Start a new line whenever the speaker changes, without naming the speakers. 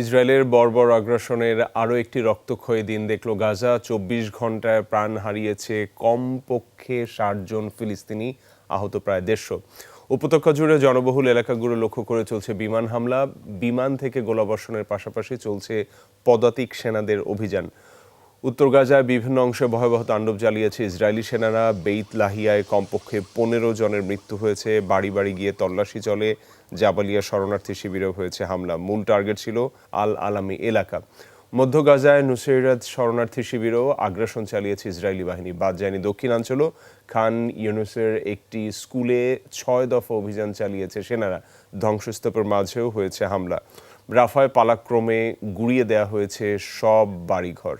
ইসরায়েলের বর্বর আগ্রাসনের আরও একটি রক্তক্ষয়ী দিন দেখল গাজা। চব্বিশ ঘন্টায় প্রাণ হারিয়েছে কমপক্ষে ষাট জন ফিলিস্তিনি, আহত প্রায় দেড়শো। উপত্যকা জুড়ে জনবহুল এলাকাগুলো লক্ষ্য করে চলছে বিমান হামলা। বিমান থেকে গোলাবর্ষণের পাশাপাশি চলছে পদাতিক সেনাদের অভিযান। উত্তর গাজায় বিভিন্ন অংশে ভয়াবহ তাণ্ডব চালিয়েছে ইসরায়েলি সেনারা। বেইত লাহিয়ায় কমপক্ষে পনেরো জনের মৃত্যু হয়েছে। বাড়ি বাড়ি গিয়ে তল্লাশি চলে। জাবালিয়া শরণার্থী শিবিরেও হয়েছে হামলা। মূল টার্গেট ছিল আল আলামি এলাকা। মধ্য গাজায় নুসৈরাত শরণার্থী শিবিরেও আগ্রাসন চালিয়েছে ইসরায়েলি বাহিনী। বাদ যায়নি দক্ষিণাঞ্চলও। খান ইউনুসের একটি স্কুলে ছয় দফা অভিযান চালিয়েছে সেনারা। ধ্বংসস্তূপের মাঝেও হয়েছে হামলা। রাফায় পালাক্রমে গুড়িয়ে দেওয়া হয়েছে সব বাড়িঘর।